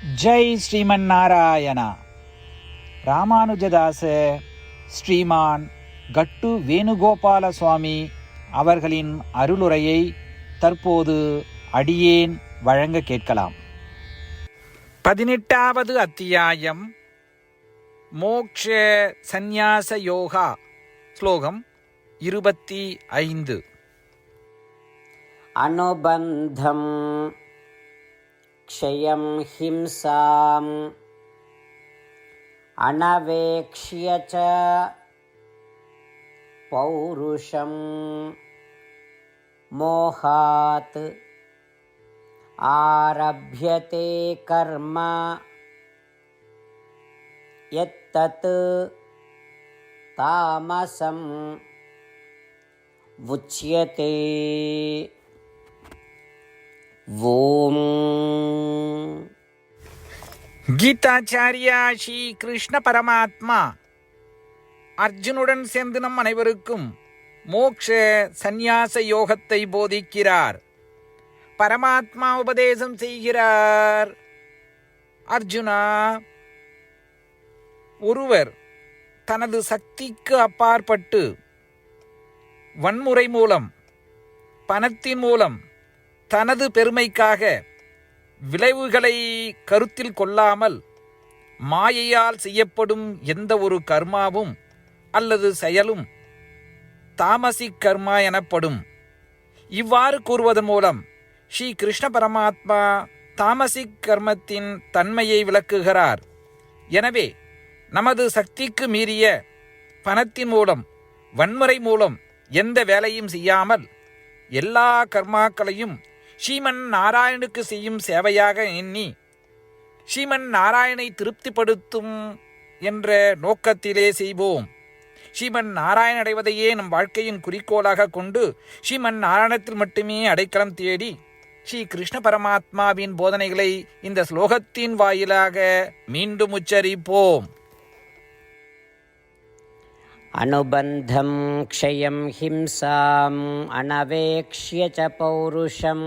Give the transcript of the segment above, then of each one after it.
ஜெய் ஸ்ரீமன் நாராயணா. ராமானுஜதாச ஸ்ரீமான் கட்டு வேணுகோபால சுவாமி அவர்களின் அருளுரையை தற்போது அடியேன் வழங்க கேட்கலாம். பதினெட்டாவது அத்தியாயம் மோக்ஷ சந்நியாச யோகா ஸ்லோகம் இருபத்தி ஐந்து. அனுபந்தம் क्षयं हिंसाम् अनवेक्ष्य च पौरुषं मोहात् आरभ्यते कर्म यत्तत् तामसम् उच्यते ॐ கீதாச்சாரியா ஸ்ரீ கிருஷ்ண பரமாத்மா. அர்ஜுனுடன் சேர்ந்து நம் அனைவருக்கும் மோக்ஷ சந்நியாச யோகத்தை போதிக்கிறார். பரமாத்மா உபதேசம் செய்கிறார். அர்ஜுனா ஒருவர் தனது சக்திக்கு அப்பாற்பட்டு வன்முறை மூலம் பணத்தின் மூலம் தனது பெருமைக்காக விளைவுகளை கருத்தில் கொள்ளாமல் மாயையால் செய்யப்படும் எந்த ஒரு கர்மாவும் அல்லது செயலும் தாமசிக் கர்மா எனப்படும். இவ்வாறு கூறுவதன் மூலம் ஸ்ரீ கிருஷ்ண பரமாத்மா தாமசிக் கர்மத்தின் தன்மையை விளக்குகிறார். எனவே நமது சக்திக்கு மீறிய பணத்தின் மூலம் வன்முறை மூலம் எந்த வேலையும் செய்யாமல் எல்லா கர்மாக்களையும் ஸ்ரீமன் நாராயணுக்கு செய்யும் சேவையாக எண்ணி ஸ்ரீமன் நாராயணை திருப்திப்படுத்தும் என்ற நோக்கத்திலே செய்வோம். ஸ்ரீமன் நாராயண அடைவதையே நம் வாழ்க்கையின் குறிக்கோளாக கொண்டு ஸ்ரீமன் நாராயணத்தில் மட்டுமே அடைக்கலம் தேடி ஸ்ரீ கிருஷ்ண பரமாத்மாவின் போதனைகளை இந்த ஸ்லோகத்தின் வாயிலாக மீண்டும் உச்சரிப்போம். அனுபந்தம் க்ஷயம் ஹிம்சாம் அனவேக்ஷிய பௌருஷம்.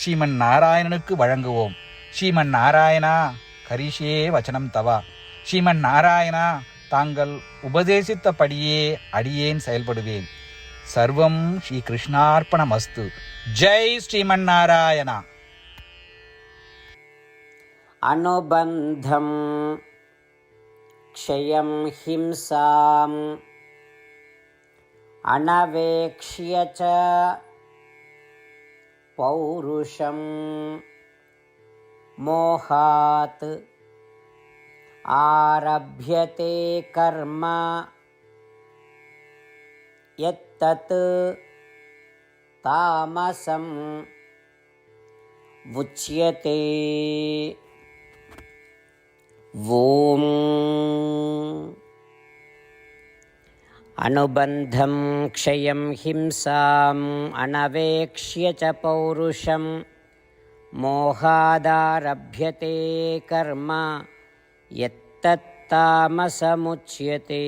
ஸ்ரீமன் நாராயணனுக்கு வழங்குவோம் ஸ்ரீமன் நாராயணா கரிஷே வச்சனம் தவா ஸ்ரீமன் நாராயணா தாங்கள் உபதேசித்தபடியே அடியேன் செயல்படுவேன் சர்வம் ஸ்ரீ கிருஷ்ணார்ப்பணமஸ்து ஜெய் ஸ்ரீமன் நாராயணா अनुबन्धं क्षयं हिंसाम् अनवेक्ष्य च पौरुषं मोहात्। आरभ्यते कर्म। यत्तत् तामसम् उच्यते। ॐ అనుబంధం క్షయం హింసాం అనవేక్ష్య చ పౌరుషం. మోహాదారభ్యతే కర్మ ఎత్తత్తామసముచ్యతే